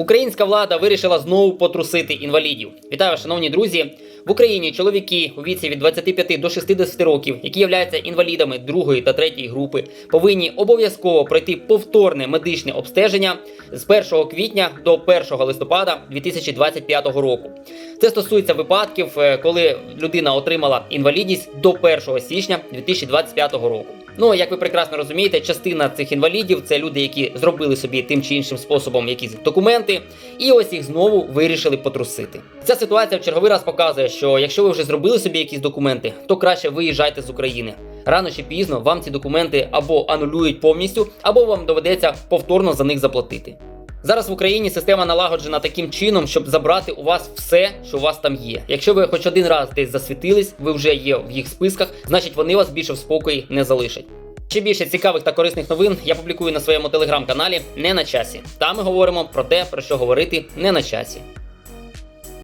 Українська влада вирішила знову потрусити інвалідів. Вітаю, шановні друзі! В Україні чоловіки у віці від 25 до 60 років, які являються інвалідами другої та третьої групи, повинні обов'язково пройти повторне медичне обстеження з 1 квітня до 1 листопада 2025 року. Це стосується випадків, е, коли людина отримала інвалідність до 1 січня 2025 року. Ну, як ви прекрасно розумієте, частина цих інвалідів це люди, які зробили собі тим чи іншим способом якісь документи, і ось їх знову вирішили потрусити. Ця ситуація в черговий раз показує, що якщо ви вже зробили собі якісь документи, то краще виїжджайте з України. Рано чи пізно вам ці документи або анулюють повністю, або вам доведеться повторно за них заплатити. Зараз в Україні система налагоджена таким чином, щоб забрати у вас все, що у вас там є. Якщо ви хоч один раз десь засвітились, ви вже є в їх списках, значить вони вас більше в спокої не залишать. Ще більше цікавих та корисних новин я публікую на своєму телеграм-каналі не на часі. Там ми говоримо про те, про що говорити не на часі.